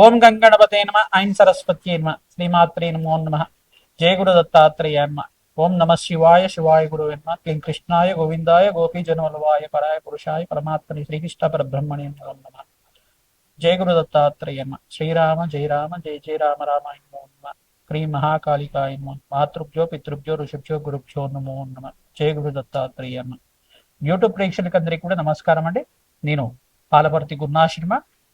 ఓం గంగణపతే నమ ఐం సరస్వత్యే నమ శ్రీమాత్రే నమో నమ. జయ గురు దత్తాత్రేయ నమ. ఓం నమ శివాయ శివాయ గురు నమ. క్లీం కృష్ణాయ గోవిందాయ గోపీజనవలవాయ పరాయ పురుషాయ పరమాత్మని శ్రీకృష్ణ పరబ్రహ్మణి నమో నమ. జయ గురు దత్తాత్రేయ నమ. శ్రీరామ జయ రామ జయ జయ రామ రామాయ నమో నమ. క్రీ మహాకాళికాయ నమో మాతృభ్యో పితృభ్యో ఋషిభ్యో గురుభ్యో నమో నమ. జయ గురు దత్తాత్రేయ నమ. యూట్యూబ్ ప్రేక్షకులందరికీ కూడా నమస్కారం అండి. నేను పాలపర్తి గురునాశర్మ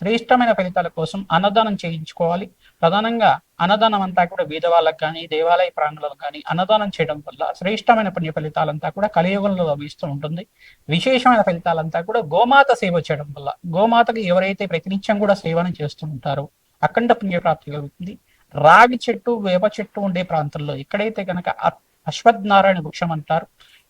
శ్రేష్టమైన ఫలితాల కోసం అన్నదానం చేయించుకోవాలి. ప్రధానంగా అన్నదానం అంతా కూడా బీద వాళ్ళకి కానీ దేవాలయ ప్రాణులకు కానీ అన్నదానం చేయడం వల్ల శ్రేష్టమైన పుణ్య ఫలితాలంతా కూడా కలియుగంలో లభిస్తూ ఉంటుంది. విశేషమైన ఫలితాలంతా కూడా గోమాత సేవ చేయడం వల్ల గోమాతకి ఎవరైతే ప్రతినిత్యం కూడా సేవను చేస్తూ ఉంటారో అఖండ పుణ్యప్రాప్తి కలుగుతుంది. రాగి చెట్టు వేప చెట్టు ఉండే ప్రాంతంలో ఎక్కడైతే కనుక అశ్వత్ నారాయణ వృక్షం అంటారు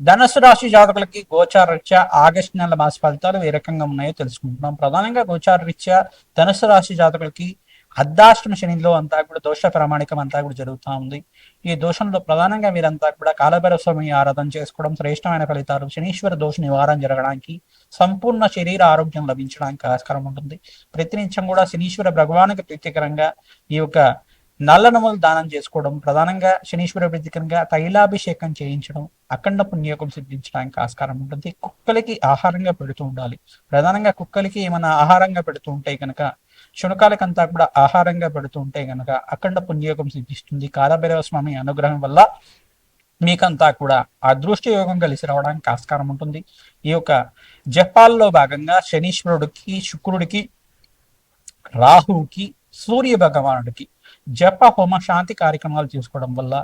ధనుసు రాశి జాతకులకి గోచార రీత్యా ఆగస్టు నెల మాస ఫలితాలు ఏ రకంగా ఉన్నాయో తెలుసుకుంటున్నాం. ప్రధానంగా గోచార రీత్యా ధనుసు రాశి జాతకులకి అర్ధాష్టమ శనిలో అంతా కూడా దోష ప్రామాణికం అంతా కూడా జరుగుతూ ఉంది. ఈ దోషంలో ప్రధానంగా మీరంతా కూడా కాలభైరవ స్వామి ఆరాధన చేసుకోవడం శ్రేష్టమైన ఫలితాలు. శనీశ్వర దోష నివారణ జరగడానికి సంపూర్ణ శరీర ఆరోగ్యం లభించడానికి ఆస్కారం ఉంటుంది. ప్రతినిత్యం కూడా శనీశ్వర భగవానికి ప్రీతికరంగా ఈ యొక్క నల్ల నమలు దానం చేసుకోవడం ప్రధానంగా శనీశ్వర ప్రీతికరంగా తైలాభిషేకం చేయించడం అఖండ పుణ్యకం సిద్ధించడానికి ఆస్కారం ఉంటుంది. కుక్కలకి ఆహారంగా పెడుతూ ఉండాలి. ప్రధానంగా కుక్కలకి ఏమైనా ఆహారంగా పెడుతూ ఉంటే కనుక శునకాలకంతా కూడా ఆహారంగా పెడుతూ ఉంటే గనక అఖండ పుణ్యయోగం సిద్ధిస్తుంది. కాలభైరవ స్వామి అనుగ్రహం వల్ల మీకంతా కూడా అదృష్ట యోగం కలిసి రావడానికి ఆస్కారం ఉంటుంది. ఈ యొక్క జపాల్లో భాగంగా శనీశ్వరుడికి శుక్రుడికి రాహువుకి సూర్య భగవానుడికి జప హోమ శాంతి కార్యక్రమాలు చేసుకోవడం వల్ల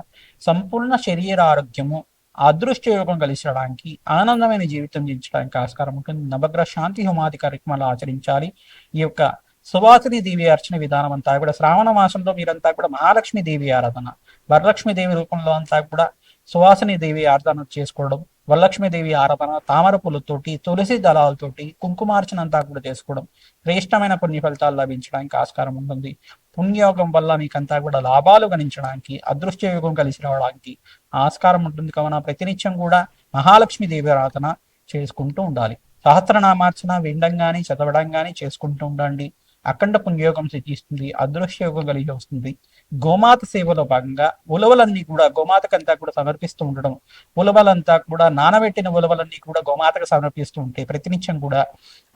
సంపూర్ణ శరీర ఆరోగ్యము అదృష్ట యోగం కలిసి ఆనందమైన జీవితం జీవించడానికి ఆస్కారం ఉంటుంది. నవగ్రహ శాంతి హోమాది కార్యక్రమాలు ఆచరించాలి. ఈ యొక్క సువాసిని దేవి అర్చన విధానం అంతా కూడా శ్రావణ మాసంలో మీరంతా కూడా మహాలక్ష్మి దేవి ఆరాధన వరలక్ష్మి దేవి రూపంలో అంతా కూడా సువాసిని దేవి ఆరాధన చేసుకోవడం వరలక్ష్మి దేవి ఆరాధన తామర పూలతోటి తులసి దళాలతోటి కుంకుమార్చన అంతా కూడా చేసుకోవడం శ్రేష్టమైన పుణ్య ఫలితాలు లభించడానికి ఆస్కారం ఉంటుంది. పుణ్యయోగం వల్ల మీకంతా కూడా లాభాలు గణించడానికి అదృష్ట యోగం కలిసి రావడానికి ఆస్కారం ఉంటుంది. కావున ప్రతినిత్యం కూడా మహాలక్ష్మి దేవి ఆరాధన చేసుకుంటూ ఉండాలి. సహస్రనామార్చన వినడం కానీ చదవడం కానీ చేసుకుంటూ ఉండండి. అఖండ పుణ్యయోగం సిద్ధిస్తుంది. అదృశ్య యోగం కలిగి వస్తుంది. గోమాత సేవలో భాగంగా ఉలవలన్నీ కూడా గోమాతకంతా కూడా సమర్పిస్తూ ఉండడం. ఉలవలంతా కూడా నానబెట్టిన ఉలవలన్నీ కూడా గోమాతకు సమర్పిస్తూ ఉంటే ప్రతినిత్యం కూడా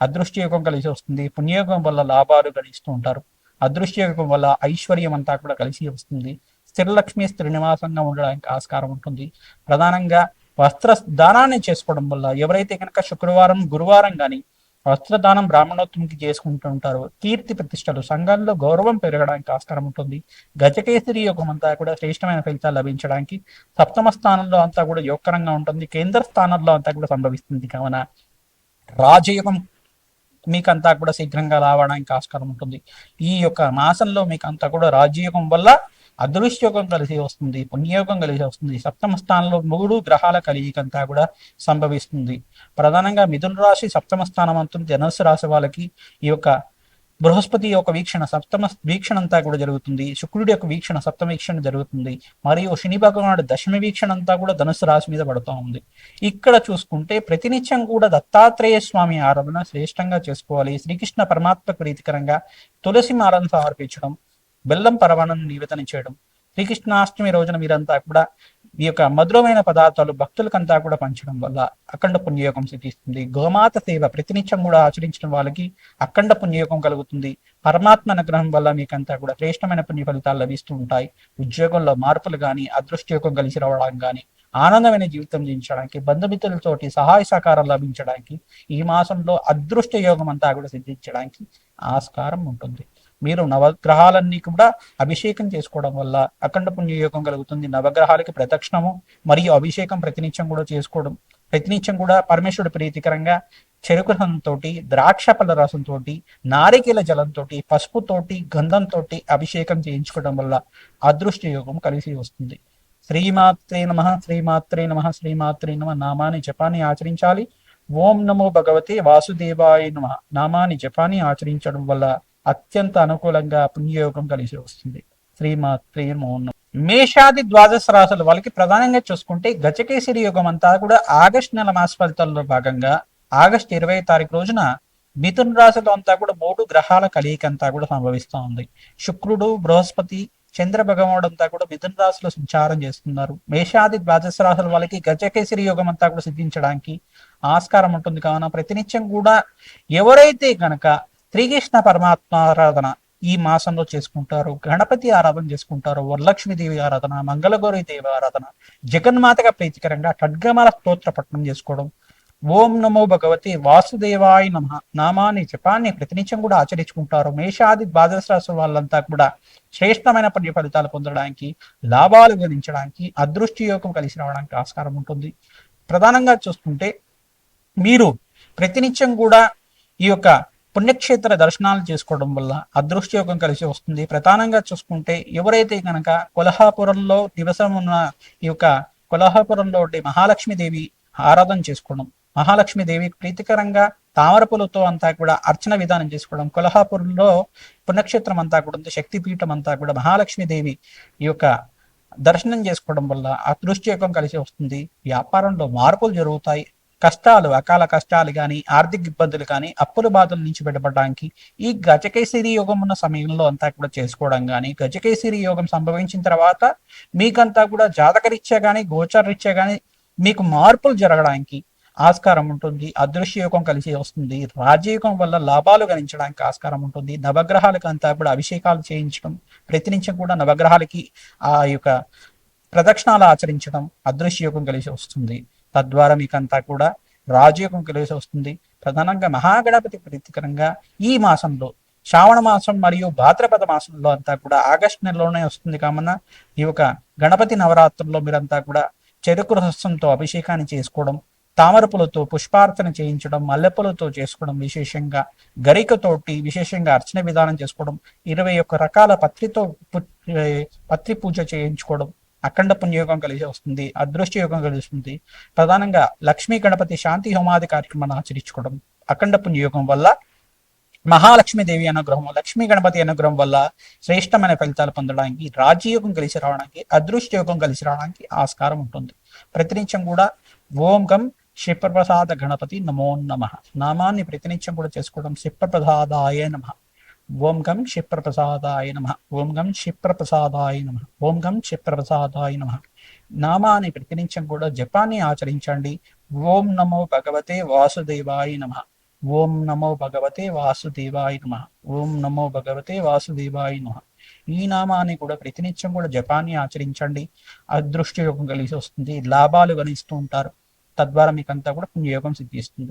అదృష్ట యోగం కలిసి వస్తుంది. పుణ్యయోగం వల్ల లాభాలు గడిస్తూ ఉంటారు. అదృష్ట యోగం వల్ల ఐశ్వర్యం అంతా కూడా కలిసి వస్తుంది. స్థిరలక్ష్మి శ్రీనివాసంగా ఉండడానికి ఆస్కారం ఉంటుంది. ప్రధానంగా వస్త్ర దానాన్ని చేసుకోవడం వల్ల ఎవరైతే కనుక శుక్రవారం గురువారం కానీ వస్త్రదానం బ్రాహ్మణోత్తమికి చేసుకుంటూ ఉంటారు కీర్తి ప్రతిష్టలు సంఘంలో గౌరవం పెరగడానికి ఆస్కారం ఉంటుంది. గజకేసరి యోగం అంతా కూడా శ్రేష్టమైన ఫలితాలు లభించడానికి సప్తమ స్థానంలో అంతా కూడా యోగకరంగా ఉంటుంది. కేంద్ర స్థానంలో అంతా కూడా సంభవిస్తుంది. కావున రాజయోగం మీకంతా కూడా శీఘ్రంగా రావడానికి ఆస్కారం ఉంటుంది. ఈ యొక్క మాసంలో మీకంతా కూడా రాజయోగం వల్ల అదృష్టయోగం కలిసి వస్తుంది పుణ్యయోగం కలిసి వస్తుంది. సప్తమ స్థానంలో మూడు గ్రహాల కలియికంతా కూడా సంభవిస్తుంది. ప్రధానంగా మిథున రాశి సప్తమ స్థానం అంతా ధనుసు రాశి వాళ్ళకి ఈ యొక్క బృహస్పతి యొక్క వీక్షణ సప్తమ వీక్షణ అంతా కూడా జరుగుతుంది. శుక్రుడి యొక్క వీక్షణ సప్తమ వీక్షణ జరుగుతుంది. మరియు శని భగవానుడు దశమి వీక్షణ అంతా కూడా ధనుసు రాశి మీద పడుతూ ఉంది. ఇక్కడ చూసుకుంటే ప్రతినిత్యం కూడా దత్తాత్రేయ స్వామి ఆరాధన శ్రేష్టంగా చేసుకోవాలి. శ్రీకృష్ణ పరమాత్మ ప్రీతికరంగా తులసి మాలను సమర్పించడం బెల్లం పరవణను నివేదన చేయడం. శ్రీకృష్ణాష్టమి రోజున మీరంతా కూడా ఈ యొక్క మధురమైన పదార్థాలు భక్తులకంతా కూడా పంచడం వల్ల అఖండ పుణ్యయోగం సిద్ధిస్తుంది. గోమాత సేవ ప్రతినిత్యం కూడా ఆచరించడం వాళ్ళకి అఖండ పుణ్యయోగం కలుగుతుంది. పరమాత్మ అనుగ్రహం వల్ల మీకంతా కూడా శ్రేష్టమైన పుణ్య ఫలితాలు లభిస్తూ ఉంటాయి. ఉద్యోగంలో మార్పులు కానీ అదృష్టయోగం కలిసి రావడం కానీ ఆనందమైన జీవితం జీవించడానికి బంధుమిత్రులతోటి సహాయ సహకారం లభించడానికి ఈ మాసంలో అదృష్ట యోగం అంతా కూడా సిద్ధించడానికి ఆస్కారం ఉంటుంది. మీరు నవగ్రహాలన్నీ కూడా అభిషేకం చేసుకోవడం వల్ల అఖండ పుణ్యయోగం కలుగుతుంది. నవగ్రహాలకి ప్రదక్షిణము మరియు అభిషేకం ప్రతినిత్యం కూడా చేసుకోవడం ప్రతినిత్యం కూడా పరమేశ్వరుడు ప్రీతికరంగా చెరుకు రసంతో ద్రాక్ష పళ్ళ రసంతో నారికేల జలంతో పసుపుతోటి గంధంతో అభిషేకం చేయించుకోవడం వల్ల అదృష్ట యోగం కలిసి వస్తుంది. శ్రీమాత్రే నమ శ్రీమాత్రే నమ శ్రీమాత్రే నమ. నామాని జపాన్ని ఆచరించాలి. ఓం నమో భగవతే వాసుదేవాయ నమ. నామాని జపాన్ని ఆచరించడం వల్ల అత్యంత అనుకూలంగా పుణ్యయోగం కలిసి వస్తుంది. శ్రీమాత్రే మౌనం. మేషాది ద్వాదశ రాశుల వాళ్ళకి ప్రధానంగా చూసుకుంటే గజకేసరి యోగం అంతా కూడా ఆగస్టు నెల మాస ఫలితాల్లో భాగంగా ఆగస్టు ఇరవై తారీఖు రోజున మిథున రాశిలో అంతా కూడా మూడు గ్రహాల కలయిక అంతా కూడా సంభవిస్తూ ఉంది. శుక్రుడు బృహస్పతి చంద్ర భగవానుడు అంతా కూడా మిథున రాశిలో సంచారం చేస్తున్నారు. మేషాది ద్వాదశ రాశుల వాళ్ళకి గజకేసరి యోగం అంతా కూడా సిద్ధించడానికి ఆస్కారం ఉంటుంది. కావున ప్రతినిత్యం కూడా ఎవరైతే గనక శ్రీకృష్ణ పరమాత్మ ఆరాధన ఈ మాసంలో చేసుకుంటారు. గణపతి ఆరాధన చేసుకుంటారు. వరలక్ష్మి దేవి ఆరాధన మంగళగౌరి దేవి ఆరాధన జగన్మాతగా ప్రీతికరంగా ఖడ్గమాల స్తోత్ర పట్టణం చేసుకోవడం. ఓం నమో భగవతి వాసుదేవాయ నమ. నామాన్ని జపాన్ని ప్రతినిత్యం కూడా ఆచరించుకుంటారు. మేషాది ద్వాదశ రాశి వాళ్ళంతా కూడా శ్రేష్టమైన పుణ్య ఫలితాలు పొందడానికి లాభాలు గణించడానికి అదృష్టి యోగం కలిసి రావడానికి ఆస్కారం ఉంటుంది. ప్రధానంగా చూసుకుంటే మీరు ప్రతినిత్యం కూడా ఈ యొక్క పుణ్యక్షేత్ర దర్శనాలు చేసుకోవడం వల్ల అదృష్ట యోగం కలిసి వస్తుంది. ప్రధానంగా చూసుకుంటే ఎవరైతే కనుక కొల్హాపురంలో నివసం ఉన్న ఈ యొక్క కొల్హాపురంలో ఉండే మహాలక్ష్మీదేవి ఆరాధన చేసుకోవడం మహాలక్ష్మీదేవి ప్రీతికరంగా తామరపులతో అంతా కూడా అర్చన విధానం చేసుకోవడం కొల్హాపురంలో పుణ్యక్షేత్రం అంతా కూడా ఉంది శక్తిపీఠం అంతా కూడా మహాలక్ష్మీదేవి ఈ యొక్క దర్శనం చేసుకోవడం వల్ల అదృష్టయోగం కలిసి వస్తుంది. వ్యాపారంలో మార్పులు జరుగుతాయి. కష్టాలు అకాల కష్టాలు కానీ ఆర్థిక ఇబ్బందులు కానీ అప్పుల బాధల నుంచి బయటపడడానికి ఈ గజకేసరి యోగం ఉన్న సమయంలో అంతా కూడా చేసుకోవడం కానీ గజకేసరి యోగం సంభవించిన తర్వాత మీకంతా కూడా జాతకరీత్యా కానీ గోచరరీత్యా కానీ మీకు మార్పులు జరగడానికి ఆస్కారం ఉంటుంది. అదృశ్య యోగం కలిసి వస్తుంది. రాజయోగం వల్ల లాభాలు గణించడానికి ఆస్కారం ఉంటుంది. నవగ్రహాలకు అంతా కూడా అభిషేకాలు చేయించడం ప్రతినిత్యం కూడా నవగ్రహాలకి ఆ యొక్క ప్రదక్షిణాలు ఆచరించడం అదృశ్య యోగం కలిసి వస్తుంది. తద్వారా మీకంతా కూడా రాజయోగం కలిసి వస్తుంది. ప్రధానంగా మహాగణపతి ప్రీతికరంగా ఈ మాసంలో శ్రావణ మాసం మరియు భాద్రపద మాసంలో అంతా కూడా ఆగస్టు నెలలోనే వస్తుంది. కామన్న ఈ యొక్క గణపతి నవరాత్రుల్లో మీరంతా కూడా చెరుకు రసంతో అభిషేకాన్ని చేసుకోవడం తామరపులతో పుష్పార్చన చేయించడం మల్లెపూలతో చేసుకోవడం విశేషంగా గరికతోటి విశేషంగా అర్చన విధానం చేసుకోవడం ఇరవై ఒక్క రకాల పత్రితో పత్రి పూజ చేయించుకోవడం అఖండ పుణ్యయోగం కలిసి వస్తుంది అదృష్ట యోగం కలిసి వస్తుంది. ప్రధానంగా లక్ష్మీ గణపతి శాంతి హోమాది కార్యక్రమాన్ని ఆచరించుకోవడం. అఖండ పుణ్యయోగం వల్ల మహాలక్ష్మీదేవి అనుగ్రహం లక్ష్మీ గణపతి అనుగ్రహం వల్ల శ్రేష్టమైన ఫలితాలు పొందడానికి రాజ్యయోగం కలిసి రావడానికి అదృష్ట యోగం కలిసి రావడానికి ఆస్కారం ఉంటుంది. ప్రతినిత్యం కూడా ఓం గం క్షిప్రప్రసాద గణపతి నమో నమ. నామాన్ని ప్రతినిత్యం కూడా చేసుకోవడం క్షిప్రప్రసాదాయ నమ. ఓం గం క్షిప్రప్రసాదాయ నమ. ఓం గం క్షిప్రప్రసాదాయ నమ. ఓం గం క్షిప్రప్రసాదాయ నమ. నామాన్ని ప్రతినిత్యం కూడా జపాన్ని ఆచరించండి. ఓం నమో భగవతే వాసుదేవాయ నమ. ఓం నమో భగవతే వాసుదేవాయ నమ. ఓం నమో భగవతే వాసుదేవాయ నమ. ఈ నామాన్ని కూడా ప్రతినిత్యం కూడా జపాన్ని ఆచరించండి. అదృష్ట యోగం కలిసి వస్తుంది. లాభాలు గణిస్తూ ఉంటారు. తద్వారా మీకు అంతా కూడా పుణ్యయోగం సిద్ధిస్తుంది.